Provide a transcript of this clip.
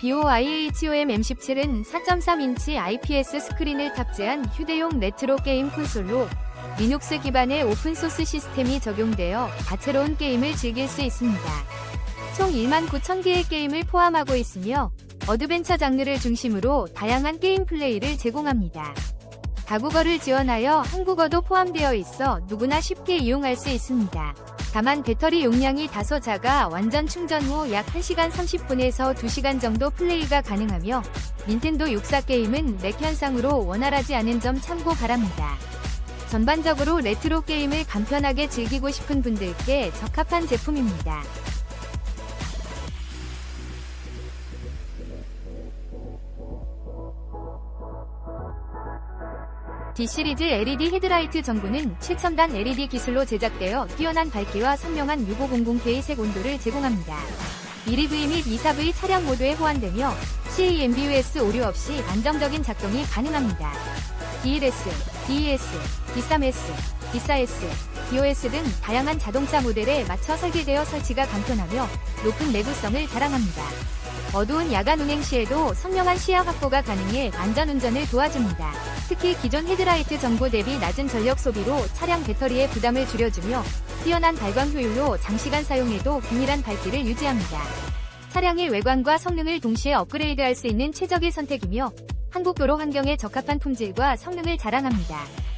BOIHOM M17은 4.3인치 IPS 스크린을 탑재한 휴대용 레트로 게임 콘솔로 리눅스 기반의 오픈소스 시스템이 적용되어 다채로운 게임을 즐길 수 있습니다. 총 1만 9천 개의 게임을 포함하고 있으며 어드벤처 장르를 중심으로 다양한 게임 플레이를 제공합니다. 다국어를 지원하여 한국어도 포함되어 있어 누구나 쉽게 이용할 수 있습니다. 다만 배터리 용량이 다소 작아 완전 충전 후 약 1시간 30분에서 2시간 정도 플레이가 가능하며 닌텐도 64 게임은 렉 현상으로 원활하지 않은 점 참고 바랍니다. 전반적으로 레트로 게임을 간편하게 즐기고 싶은 분들께 적합한 제품입니다. D 시리즈 LED 헤드라이트 전구는 최첨단 LED 기술로 제작되어 뛰어난 밝기와 선명한 6500K의 색 온도를 제공합니다. 1EV 및 2사V 차량 모두에 호환되며 CAMBUS 오류 없이 안정적인 작동이 가능합니다. DLS, DES, D3S, D4S, DOS 등 다양한 자동차 모델에 맞춰 설계되어 설치가 간편하며 높은 내구성을 자랑합니다. 어두운 야간 운행 시에도 선명한 시야 확보가 가능해 안전운전을 도와줍니다. 특히 기존 헤드라이트 전구 대비 낮은 전력 소비로 차량 배터리의 부담을 줄여주며 뛰어난 발광 효율로 장시간 사용해도 균일한 밝기를 유지합니다. 차량의 외관과 성능을 동시에 업그레이드할 수 있는 최적의 선택이며 한국 도로 환경에 적합한 품질과 성능을 자랑합니다.